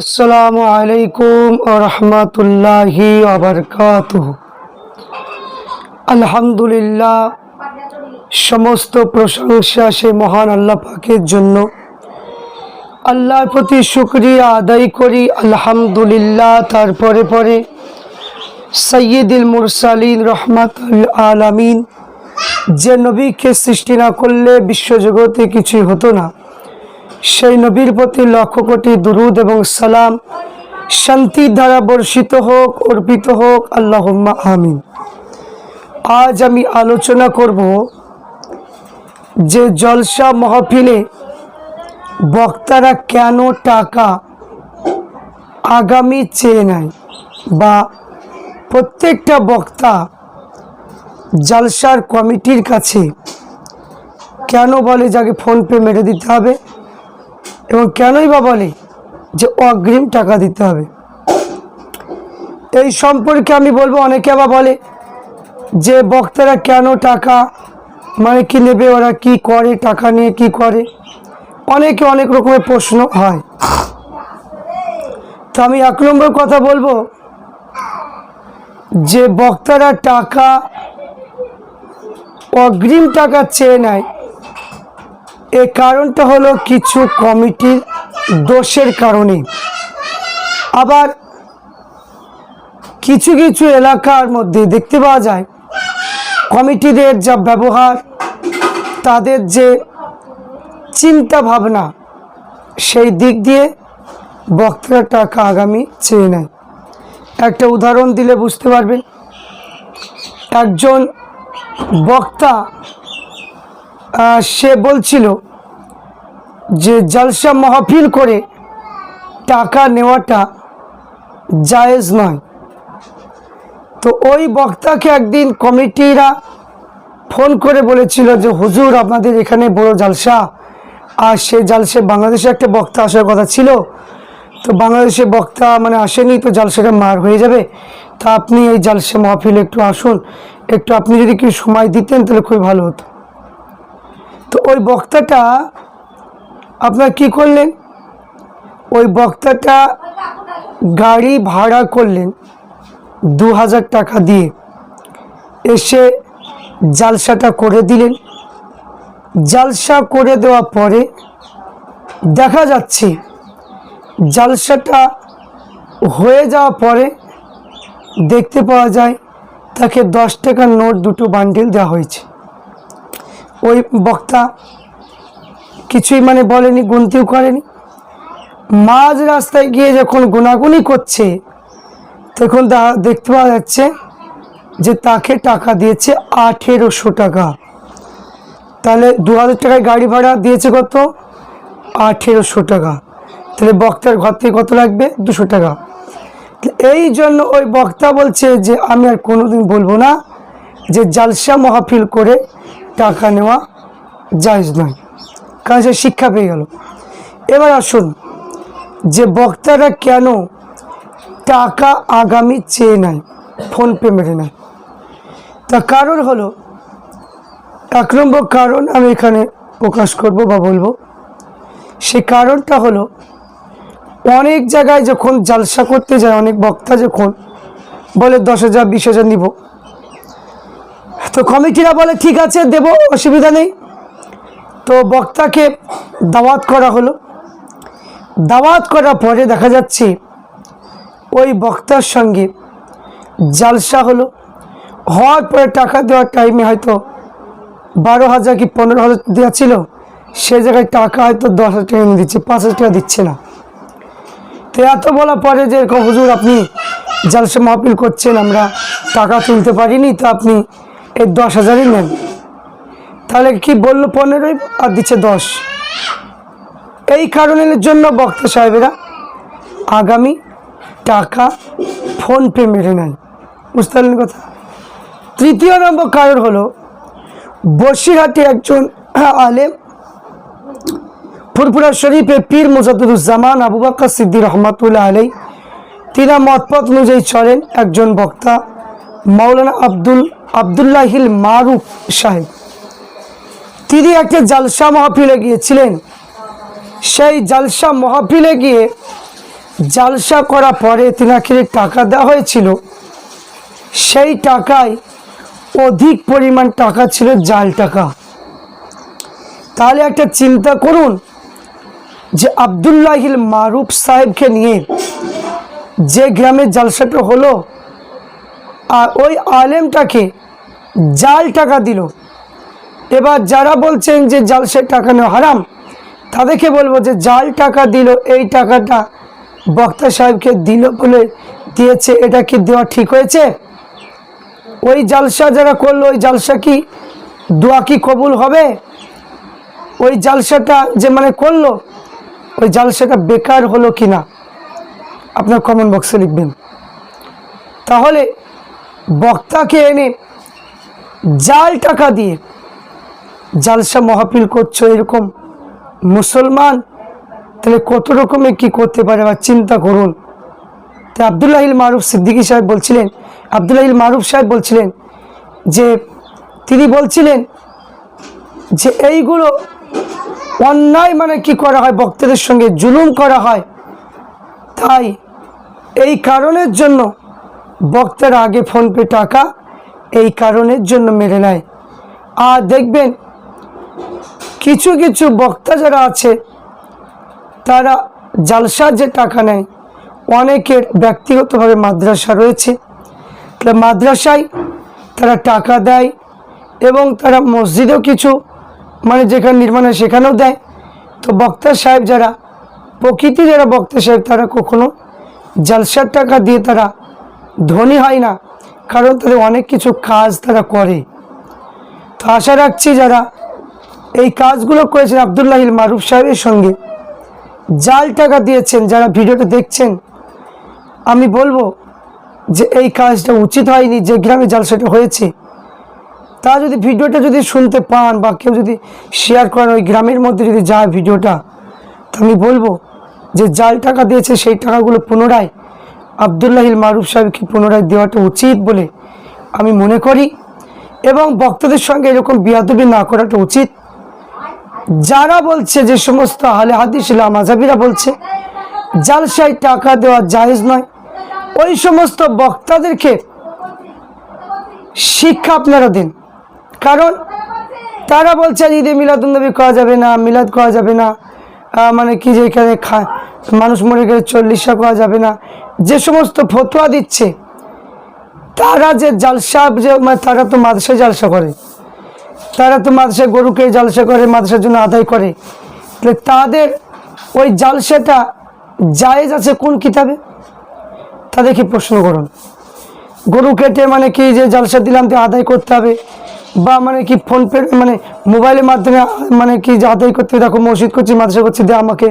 আসসালামু আলাইকুম রহমতুল্লাহি আবরকাতুহ আলহামদুলিল্লাহ, সমস্ত প্রশংসা সে মহান আল্লাহ পাকের জন্য। আল্লাহর প্রতি শুক্রিয়া আদায় করি, আলহামদুলিল্লাহ। তারপরে পরে সৈয়দুল মুরসালিন রহমাতুল আলামিন, যে নবীকে সৃষ্টি না করলে বিশ্বজগতে কিছুই হতো না। সেই নবীর প্রতি লক্ষ কোটি দুরুদ এবং সালাম শান্তির দ্বারা বর্ষিত হোক, অর্পিত হোক, আল্লাহম্মা আমিন। আজ আমি আলোচনা করব যে জলসা মহফিলে বক্তারা কেন টাকা আগামী চেয়ে নেয় বা প্রত্যেকটা বক্তা জলসার কমিটির কাছে কেন বলে যাকে ফোনপে মেরে দিতে হবে? এবং কেনই বা বলে যে অগ্রিম টাকা দিতে হবে। এই সম্পর্কে আমি বলব, অনেকে আবার বলে যে বক্তারা কেন টাকা মানে কি নেবে, ওরা কি করে, টাকা নিয়ে কি করে? অনেকে অনেক রকমের প্রশ্ন হয়। তো আমি এক নম্বর কথা বলব যে বক্তারা টাকা, অগ্রিম টাকা চেয়ে নেয় এ কারণটা হলো কিছু কমিটির দোষের কারণে। আবার কিছু কিছু এলাকার মধ্যে দেখতে পাওয়া যায়, কমিটিদের যা ব্যবহার, তাদের যে চিন্তা ভাবনা, সেই দিক দিয়ে বক্তারা টাকা আগামী চেয়ে নেয়। একটা উদাহরণ দিলে বুঝতে পারবেন, একজন বক্তা সে বলছিল যে জলসা মাহফিল করে টাকা নেওয়াটা জায়েজ নয়। তো ওই বক্তাকে একদিন কমিটিরা ফোন করে বলেছিল যে, হুজুর, আপনাদের এখানে বড় জালসা। আর সে জালসে বাংলাদেশে একটা বক্তা আসার কথা ছিল। তো বাংলাদেশে বক্তা মানে আসেনি, তো জালসাটা মার হয়ে যাবে। তা আপনি এই জালসা মাহফিল একটু আসুন। একটু আপনি যদি কি সময় দিতেন, তাহলে খুবই ভালো হতো। তো ওই বক্তাটা আপনার কি করলেন? ওই বক্তাটা গাড়ি ভাড়া করলেন দু হাজার টাকা দিয়ে। এসে জালসাটা করে দিলেন। জালসা করে দেওয়া পরে দেখা যাচ্ছে জালসাটা হয়ে যাওয়া পরে দেখতে পাওয়া যায় তাকে দশ টাকার নোট দুটো বান্ডিল দেওয়া হয়েছে। ওই বক্তা কিছুই মানে বলেনি, গুনতিও করেনি। মাঝ রাস্তায় গিয়ে যখন গুনাগুনি করছে, তখন দেখতে পাওয়া যাচ্ছে যে তাকে টাকা দিয়েছে আঠেরোশো টাকা। তাহলে দু হাজার টাকায় গাড়ি ভাড়া দিয়েছে কত? আঠেরোশো টাকা। তাহলে বক্তার ঘর থেকে কত লাগবে? দুশো টাকা। এই জন্য ওই বক্তা বলছে যে, আমি আর কোনোদিন বলব না যে, জালসা মহাফিল করে টাকা নেওয়া জায়জ নয়। কারণ সে শিক্ষা পেয়ে গেল। এবার আসুন যে বক্তারা কেন টাকা আগামী চেয়ে নেয়, ফোনপে মেরে নেয়। তা কারণ হলো, এক নম্বর কারণ আমি এখানে প্রকাশ করব বা বলব। সে কারণটা হলো, অনেক জায়গায় যখন জালসা করতে যায়, অনেক বক্তা যখন বলে দশ হাজার, বিশ হাজার নিব তো কমিটিরা বলে, ঠিক আছে, দেব, অসুবিধা নেই। তো বক্তাকে দাওয়াত করা হলো। দাওয়াত করার পরে দেখা যাচ্ছে, ওই বক্তার সঙ্গে জালসা হলো। হওয়ার পরে টাকা দেওয়ার টাইমে হয়তো বারো হাজার কি পনেরো হাজার দেওয়া ছিল, সে জায়গায় টাকা হয়তো দশ হাজার টাকা এনে দিচ্ছে, পাঁচ হাজার টাকা দিচ্ছে না। তো এত বলা পরে যে, হুজুর, আপনি জালসা মাহফিল করছেন, আমরা টাকা তুলতে পারিনি, তো আপনি এই দশ হাজারই নেন। তাহলে কি বলল পনেরোই? আর দিচ্ছে দশ। এই কারণের জন্য বক্তা সাহেবেরা আগামী টাকা ফোনপে মেরে নেন। বুঝতে পারলেন কথা? তৃতীয় নম্বর কারণ হলো, বসিরহাটে একজন আলেম ফুরফুরা শরীফে পীর মুজাদুজ্জামান আবু বাক্কা সিদ্দির রহমাতুল্লাহ আলাই তিনা মতপথ অনুযায়ী চলেন একজন বক্তা মাওলানা আব্দুল, আবদুল্লাহিল মারুফ সাহেব। তিনি একটা জালসা মাহফিলে গিয়েছিলেন। সেই জালসা মাহফিলে গিয়ে জালসা করা পরে তিনাকে টাকা দেওয়া হয়েছিল, সেই টাকায় অধিক পরিমাণ টাকা ছিল জাল টাকা। তাহলে একটা চিন্তা করুন যে আবদুল্লাহিল মারুফ সাহেবকে নিয়ে যে গ্রামের জালসাটা হলো আর ওই আলেমটাকে জাল টাকা দিল। এবার যারা বলছেন যে জালসের টাকা নেওয়া হারাম, তাদেরকে বলব যে জাল টাকা দিল, এই টাকাটা বক্তা সাহেবকে দিল বলে দিয়েছে, এটা কি দেওয়া ঠিক হয়েছে? ওই জালসা যারা করল, ওই জালসা কি দোয়া কি কবুল হবে? ওই জালসাটা যে মানে করল, ওই জালসাটা বেকার হলো কি না আপনার কমেন্ট বক্সে লিখবেন। তাহলে বক্তাকে এনে জাল টাকা দিয়ে। জালসা মহাপিল করছ এরকম মুসলমান? তাহলে কত রকমের কি করতে পারে বা চিন্তা করুন। তো আবদুল্লাহিল মারুফ সিদ্দিকী সাহেব বলছিলেন আবদুল্লাহিল মারুফ সাহেব বলছিলেন যে, তিনি বলছিলেন যে, এইগুলো অন্যায় মানে কি করা হয়? বক্তাদের সঙ্গে জুলুম করা হয়। তাই এই কারণের জন্য বক্তারা আগে ফোনপে টাকা এই কারণের জন্য মেরে নেয়। আর দেখবেন, কিছু কিছু বক্তা যারা আছে, তারা জালসার যে টাকা নেয়, অনেকের ব্যক্তিগতভাবে মাদ্রাসা রয়েছে। মাদ্রাসায় তারা টাকা দেয় এবং তারা মসজিদেও কিছু মানে যেখানে নির্মাণ হয় সেখানেও দেয়। তো বক্তা সাহেব যারা, প্রকৃতি যারা বক্তা সাহেব, তারা কখনো জালসার টাকা দিয়ে তারা ধনী হয় না, কারণ তাদের অনেক কিছু কাজ তারা করে। তো আশা রাখছি যারা এই কাজগুলো করেছেন আবদুল্লাহিল মারুফ সাহেবের সঙ্গে, জাল টাকা দিয়েছেন, যারা ভিডিওটা দেখছেন, আমি বলব যে এই কাজটা উচিত হয়নি, যে গ্রামে জালসাটা হয়েছে। তা যদি ভিডিওটা যদি শুনতে পান বা কেউ যদি শেয়ার করেন ওই গ্রামের মধ্যে যদি যায় ভিডিওটা, তো আমি বলব যে জাল টাকা দিয়েছে, সেই টাকাগুলো পুনরায় আবদুল্লাহিল মারুফ সাহেবকে পুনরায় দেওয়াটা উচিত বলে আমি মনে করি এবং বক্তাদের সঙ্গে এরকম বিয়াদবি না করাটা উচিত। যারা বলছে যে সমস্ত আহলে হাদিস মাঝাবিরা বলছে, জালসায় টাকা দেওয়া জায়েজ নয়, ওই সমস্ত বক্তাদেরকে শিক্ষা আপনারা দিন। কারণ তারা বলছে, ঈদে মিলাদুন্নবী করা যাবে না, মিলাদ করা যাবে না মানে কি যে এখানে মানুষ মরে গেলে চল্লিশা করা যাবে না যে সমস্ত ফতোয়া দিচ্ছে তারা যে জালসা যে মানে তারা তো মাদ্রাসায় জালসা করে তারা তো মাদ্রাসায় গরুকে জালসা করে মাদ্রাসার জন্য আদায় করে। তাহলে তাদের ওই জালসাটা জায়েজ আছে কোন কিতাবে? তাদেরকে প্রশ্ন করুন। গরু কেটে মানে কি যে জালসা দিলাম তো আদায় করতে হবে? বা মানে কি ফোনপে মানে মোবাইলের মাধ্যমে মানে কি যে আদায় করতে হবে, দেখো মসজিদ করছি মাদ্রাসা করছি দে আমাকে।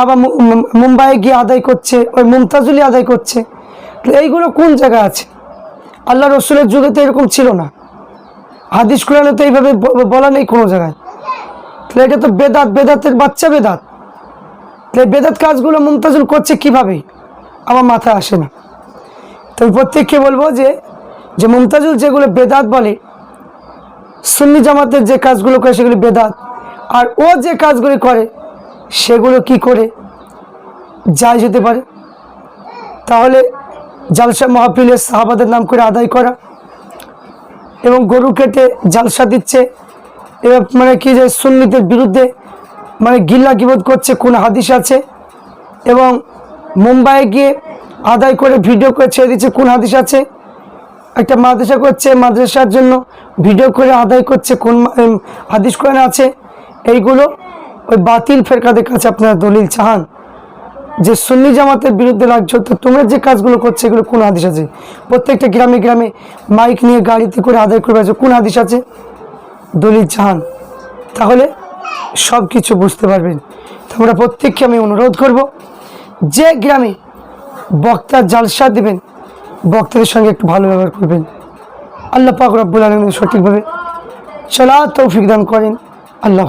আবার মুম্বাইয়ে গিয়ে আদায় করছে, ওই মুমতাজুলি আদায় করছে। এইগুলো কোন জায়গায় আছে? আল্লাহ রসুলের যুগে তো এরকম ছিল না। হাদিস কোরআনে তো এইভাবে বলা নেই কোনো জায়গায়। তাহলে এটা তো বেদাত, বেদাতের বাচ্চা বেদাত। তাহলে বেদাত কাজগুলো মুমতাজুল করছে কীভাবে? আমার মাথায় আসে না। তো প্রত্যেককে বলব যে যে মুমতাজুল যেগুলো বেদাত বলে, সুন্নি জামাতের যে কাজগুলো করে সেগুলি বেদাত। আর ও যে কাজগুলি করে সেগুলো কি করে যায় যেতে পারে? তাহলে জালসা মাহফিলের সাহাবাদের নাম করে আদায় করা এবং গরু কেটে জালসা দিচ্ছে, এবার মানে কি যে সুন্নিদের বিরুদ্ধে মানে গিল্লা গিবোধ করছে, কোন হাদিস আছে? এবং মুম্বাইয়ে গিয়ে আদায় করে ভিডিও করে ছেড়ে দিচ্ছে, কোন হাদিস আছে? একটা মাদ্রাসা করছে, মাদ্রাসার জন্য ভিডিও করে আদায় করছে, কোন হাদিস কোরআনে আছে? এইগুলো ওই বাতিল ফেরকাদের কাছে আপনারা দলিল চাহান যে সুন্নি জামাতের বিরুদ্ধে লাগছো তো তোমরা যে কাজগুলো করছ এগুলো কোন হাদিস আছে? প্রত্যেকটা গ্রামে গ্রামে মাইক নিয়ে গাড়িতে করে আদায় করে বেড়াচ্ছ কোন হাদিস আছে? দলিল চাহান তাহলে সব কিছু বুঝতে পারবেন। তোমরা প্রত্যেককে আমি অনুরোধ করব, যে গ্রামে বক্তা জালসা দেবেন, বক্তাদের সঙ্গে একটু ভালো ব্যবহার করবেন। আল্লাহ পাক রব্বুল আলমিন সঠিকভাবে চলা তৌফিক দান করেন। আল্লাহ